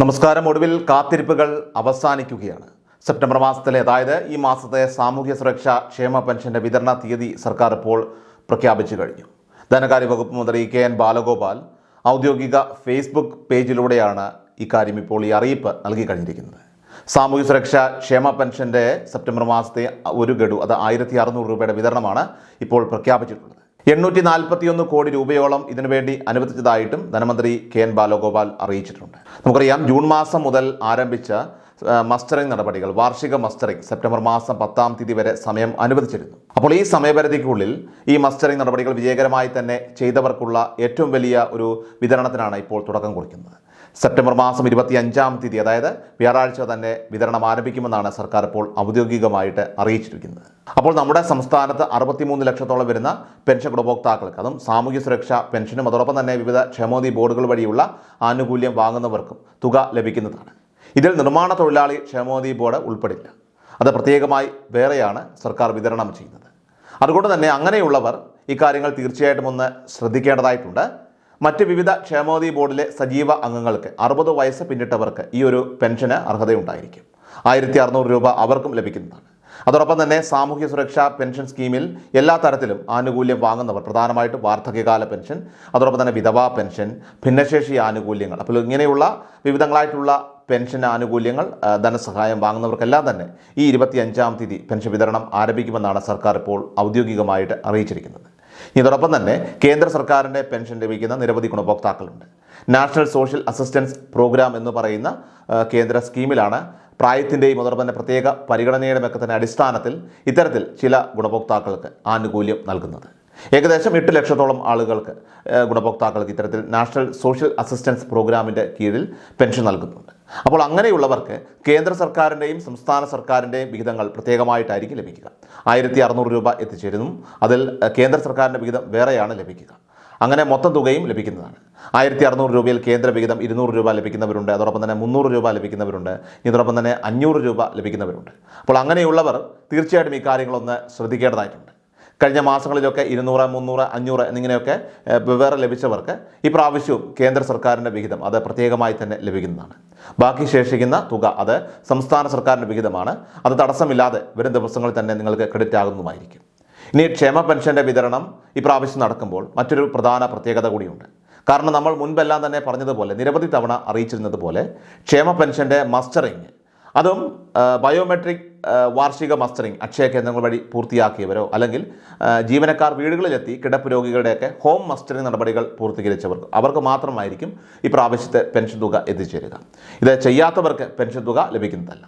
നമസ്കാരം. ഒടുവിൽ കാത്തിരിപ്പുകൾ അവസാനിക്കുകയാണ്. സെപ്റ്റംബർ മാസത്തിലെ അതായത് ഈ മാസത്തെ സാമൂഹ്യ സുരക്ഷാ ക്ഷേമ പെൻഷന്റെ വിതരണ തീയതി സർക്കാർ ഇപ്പോൾ പ്രഖ്യാപിച്ചു കഴിഞ്ഞു. ധനകാര്യ വകുപ്പ് മന്ത്രി കെ എൻ ബാലഗോപാൽ ഔദ്യോഗിക ഫേസ്ബുക്ക് പേജിലൂടെയാണ് ഇക്കാര്യം ഇപ്പോൾ ഈ അറിയിപ്പ് നൽകി കഴിഞ്ഞിരിക്കുന്നത്. സാമൂഹ്യ സുരക്ഷാ ക്ഷേമ പെൻഷന്റെ സെപ്റ്റംബർ മാസത്തെ ഒരു ഗഡു അത് ആയിരത്തി അറുന്നൂറ് രൂപയുടെ വിതരണമാണ് ഇപ്പോൾ പ്രഖ്യാപിച്ചിട്ടുള്ളത്. എണ്ണൂറ്റി നാൽപ്പത്തിയൊന്ന് കോടി രൂപയോളം ഇതിനുവേണ്ടി അനുവദിച്ചതായിട്ടും ധനമന്ത്രി കെ എൻ ബാലഗോപാൽ അറിയിച്ചിട്ടുണ്ട്. നമുക്കറിയാം ജൂൺ മാസം മുതൽ ആരംഭിച്ച മസ്റ്ററിംഗ് നടപടികൾ വാർഷിക മസ്റ്ററിംഗ് സെപ്റ്റംബർ മാസം പത്താം തീയതി വരെ സമയം അനുവദിച്ചിരുന്നു. അപ്പോൾ ഈ സമയപരിധിക്കുള്ളിൽ ഈ മസ്റ്ററിംഗ് നടപടികൾ വിജയകരമായി തന്നെ ചെയ്തവർക്കുള്ള ഏറ്റവും വലിയ ഒരു വിതരണത്തിനാണ് ഇപ്പോൾ തുടക്കം കുറിക്കുന്നത്. സെപ്റ്റംബർ മാസം ഇരുപത്തി അഞ്ചാം തീയതി അതായത് വ്യാഴാഴ്ച തന്നെ വിതരണം ആരംഭിക്കുമെന്നാണ് സർക്കാർ ഇപ്പോൾ ഔദ്യോഗികമായിട്ട് അറിയിച്ചിരിക്കുന്നത്. അപ്പോൾ നമ്മുടെ സംസ്ഥാനത്ത് അറുപത്തിമൂന്ന് ലക്ഷത്തോളം വരുന്ന പെൻഷൻ ഗുണഭോക്താക്കൾക്ക് അതും സാമൂഹ്യ സുരക്ഷാ പെൻഷനും അതോടൊപ്പം തന്നെ വിവിധ ക്ഷേമോദി ബോർഡുകൾ വഴിയുള്ള ആനുകൂല്യം വാങ്ങുന്നവർക്കും തുക ലഭിക്കുന്നതാണ്. ഇതിൽ നിർമ്മാണ തൊഴിലാളി ക്ഷേമോദി ബോർഡ് ഉൾപ്പെടില്ല. അത് പ്രത്യേകമായി വേറെയാണ് സർക്കാർ വിതരണം ചെയ്യുന്നത്. അതുകൊണ്ട് തന്നെ അങ്ങനെയുള്ളവർ ഇക്കാര്യങ്ങൾ തീർച്ചയായിട്ടും ഒന്ന് ശ്രദ്ധിക്കേണ്ടതായിട്ടുണ്ട്. മറ്റ് വിവിധ ക്ഷേമോദി ബോർഡിലെ സജീവ അംഗങ്ങൾക്ക് അറുപത് വയസ്സ് പിന്നിട്ടവർക്ക് ഈ ഒരു പെൻഷന് അർഹതയുണ്ടായിരിക്കും. ആയിരത്തി അറുന്നൂറ് രൂപ അവർക്കും ലഭിക്കുന്നതാണ്. അതോടൊപ്പം തന്നെ സാമൂഹ്യ സുരക്ഷാ പെൻഷൻ സ്കീമിൽ എല്ലാ തരത്തിലും ആനുകൂല്യം വാങ്ങുന്നവർ പ്രധാനമായിട്ടും വാർദ്ധക്യകാല പെൻഷൻ അതോടൊപ്പം തന്നെ വിധവാ പെൻഷൻ ഭിന്നശേഷി ആനുകൂല്യങ്ങൾ. അപ്പോൾ ഇങ്ങനെയുള്ള വിവിധങ്ങളായിട്ടുള്ള പെൻഷൻ ആനുകൂല്യങ്ങൾ ധനസഹായം വാങ്ങുന്നവർക്കെല്ലാം തന്നെ ഈ ഇരുപത്തിയഞ്ചാം തീയതി പെൻഷൻ വിതരണം ആരംഭിക്കുമെന്നാണ് സർക്കാർ ഇപ്പോൾ ഔദ്യോഗികമായിട്ട് അറിയിച്ചിരിക്കുന്നത്. ഇതോടൊപ്പം തന്നെ കേന്ദ്ര സർക്കാരിന്റെ പെൻഷൻ ലഭിക്കുന്ന നിരവധി ഗുണഭോക്താക്കളുണ്ട്. നാഷണൽ സോഷ്യൽ അസിസ്റ്റൻസ് പ്രോഗ്രാം എന്ന് പറയുന്ന കേന്ദ്ര സ്കീമിലാണ് പ്രായത്തിന്റെയും അതോടൊപ്പം തന്നെ പ്രത്യേക പരിഗണനയുടെ ഒക്കെ തന്നെ അടിസ്ഥാനത്തിൽ ഇത്തരത്തിൽ ചില ഗുണഭോക്താക്കൾക്ക് ആനുകൂല്യം നൽകുന്നത്. ഏകദേശം എട്ട് ലക്ഷത്തോളം ആളുകൾക്ക് ഗുണഭോക്താക്കൾക്ക് ഇത്തരത്തിൽ നാഷണൽ സോഷ്യൽ അസിസ്റ്റൻസ് പ്രോഗ്രാമിന്റെ കീഴിൽ പെൻഷൻ നൽകുന്നുണ്ട്. അപ്പോൾ അങ്ങനെയുള്ളവർക്ക് കേന്ദ്ര സർക്കാരിന്റെയും സംസ്ഥാന സർക്കാരിന്റെയും വിഹിതങ്ങൾ പ്രത്യേകമായിട്ടായിരിക്കും ലഭിക്കുക. ആയിരത്തി അറുന്നൂറ് രൂപ എത്തിച്ചേരുന്നു. അതിൽ കേന്ദ്ര സർക്കാരിന്റെ വിഹിതം വേറെയാണ് ലഭിക്കുക. അങ്ങനെ മൊത്തം തുകയും ലഭിക്കുന്നതാണ്. ആയിരത്തി അറുന്നൂറ് രൂപയിൽ കേന്ദ്ര വിഹിതം ഇരുന്നൂറ് രൂപ ലഭിക്കുന്നവരുണ്ട്. അതോടൊപ്പം തന്നെ മുന്നൂറ് രൂപ ലഭിക്കുന്നവരുണ്ട്. ഇതോടൊപ്പം തന്നെ അഞ്ഞൂറ് രൂപ ലഭിക്കുന്നവരുണ്ട്. അപ്പോൾ അങ്ങനെയുള്ളവർ തീർച്ചയായിട്ടും ഈ കാര്യങ്ങളൊന്ന് ശ്രദ്ധിക്കേണ്ടതായിട്ടുണ്ട്. കഴിഞ്ഞ മാസങ്ങളിലൊക്കെ ഇരുന്നൂറ് മുന്നൂറ് അഞ്ഞൂറ് എന്നിങ്ങനെയൊക്കെ വെവ്വേറെ ലഭിച്ചവർക്ക് ഈ പ്രാവശ്യവും കേന്ദ്ര സർക്കാരിന്റെ വിഹിതം അത് പ്രത്യേകമായി തന്നെ ലഭിക്കുന്നതാണ്. ബാക്കി ശേഷിക്കുന്ന തുക അത് സംസ്ഥാന സർക്കാരിന്റെ വിഹിതമാണ്. അത് തടസ്സമില്ലാതെ വരും ദിവസങ്ങളിൽ തന്നെ നിങ്ങൾക്ക് ക്രെഡിറ്റ് ആകുന്നതുമായിരിക്കും. ഇനി ക്ഷേമ പെൻഷന്റെ വിതരണം ഈ പ്രാവശ്യം നടക്കുമ്പോൾ മറ്റൊരു പ്രധാന പ്രത്യേകത കൂടിയുണ്ട്. കാരണം നമ്മൾ മുൻപെല്ലാം തന്നെ പറഞ്ഞതുപോലെ നിരവധി തവണ അറിയിച്ചിരുന്നത് പോലെ ക്ഷേമ പെൻഷന്റെ മസ്റ്ററിങ് അതും ബയോമെട്രിക് വാർഷിക മസ്റ്ററിംഗ് അക്ഷയ കേന്ദ്രങ്ങൾ വഴി പൂർത്തിയാക്കിയവരോ അല്ലെങ്കിൽ ജീവനക്കാർ വീടുകളിലെത്തി കിടപ്പ് രോഗികളുടെയൊക്കെ ഹോം മസ്റ്ററിംഗ് നടപടികൾ പൂർത്തീകരിച്ചവർക്ക് അവർക്ക് മാത്രമായിരിക്കും ഈ പ്രാവശ്യത്തെ പെൻഷൻ തുക എത്തിച്ചേരുക. ഇത് ചെയ്യാത്തവർക്ക് പെൻഷൻ തുക ലഭിക്കുന്നതല്ല.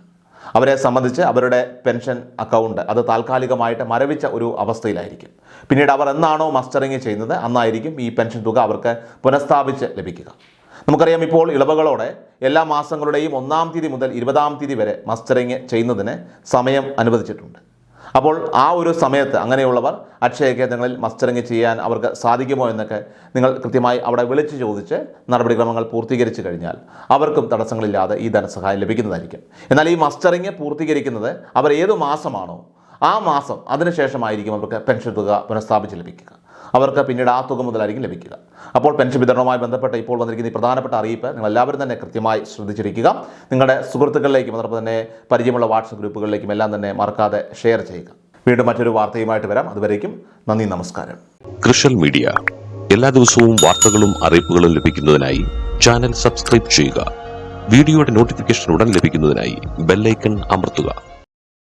അവരെ സംബന്ധിച്ച് അവരുടെ പെൻഷൻ അക്കൗണ്ട് അത് താൽക്കാലികമായിട്ട് മരവിച്ച ഒരു അവസ്ഥയിലായിരിക്കും. പിന്നീട് അവർ എന്നാണോ മസ്റ്ററിങ് ചെയ്യുന്നത് അന്നായിരിക്കും ഈ പെൻഷൻ തുക അവർക്ക് പുനഃസ്ഥാപിച്ച് ലഭിക്കുക. നമുക്കറിയാം ഇപ്പോൾ ഇളവുകളോടെ എല്ലാ മാസങ്ങളുടെയും ഒന്നാം തീയതി മുതൽ ഇരുപതാം തീയതി വരെ മസ്റ്ററിങ് ചെയ്യുന്നതിന് സമയം അനുവദിച്ചിട്ടുണ്ട്. അപ്പോൾ ആ ഒരു സമയത്ത് അങ്ങനെയുള്ളവർ അക്ഷയ കേന്ദ്രങ്ങളിൽ മസ്റ്ററിങ് ചെയ്യാൻ അവർക്ക് സാധിക്കുമോ എന്നൊക്കെ നിങ്ങൾ കൃത്യമായി അവിടെ വിളിച്ചു ചോദിച്ച് നടപടിക്രമങ്ങൾ പൂർത്തീകരിച്ചു കഴിഞ്ഞാൽ അവർക്കും തടസ്സങ്ങളില്ലാതെ ഈ ധനസഹായം ലഭിക്കുന്നതായിരിക്കും. എന്നാൽ ഈ മസ്റ്ററിങ് പൂർത്തീകരിക്കുന്നത് അവർ ഏത് മാസമാണോ ആ മാസം അതിനുശേഷമായിരിക്കും അവർക്ക് പെൻഷൻ തുക പുനഃസ്ഥാപിച്ച് ലഭിക്കുക. അവർക്ക് പിന്നീട് ആ തുക മുതലായിരിക്കും ലഭിക്കുക. അപ്പോൾ പെൻഷൻ വിതരണവുമായി ബന്ധപ്പെട്ട ഇപ്പോൾ വന്നിരിക്കുന്ന ഈ പ്രധാനപ്പെട്ട അറിയിപ്പ് നിങ്ങൾ എല്ലാവരും തന്നെ കൃത്യമായി ശ്രദ്ധിച്ചിരിക്കുക. നിങ്ങളുടെ സുഹൃത്തുക്കളിലേക്കും അതോടൊപ്പം തന്നെ പരിചയമുള്ള വാട്സപ്പ് ഗ്രൂപ്പുകളിലേക്കും എല്ലാം തന്നെ മറക്കാതെ ഷെയർ ചെയ്യുക. വീണ്ടും മറ്റൊരു വാർത്തയുമായിട്ട് വരാം. അതുവരേക്കും നന്ദി നമസ്കാരം. കൃഷൽ മീഡിയ. എല്ലാ ദിവസവും വാർത്തകളും അറിയിപ്പുകളും ലഭിക്കുന്നതിനായി ചാനൽ സബ്സ്ക്രൈബ് ചെയ്യുക. വീഡിയോയുടെ നോട്ടിഫിക്കേഷൻ ഉടൻ ലഭിക്കുന്നതിനായി ബെല്ലൈക്കൺ അമർത്തുക.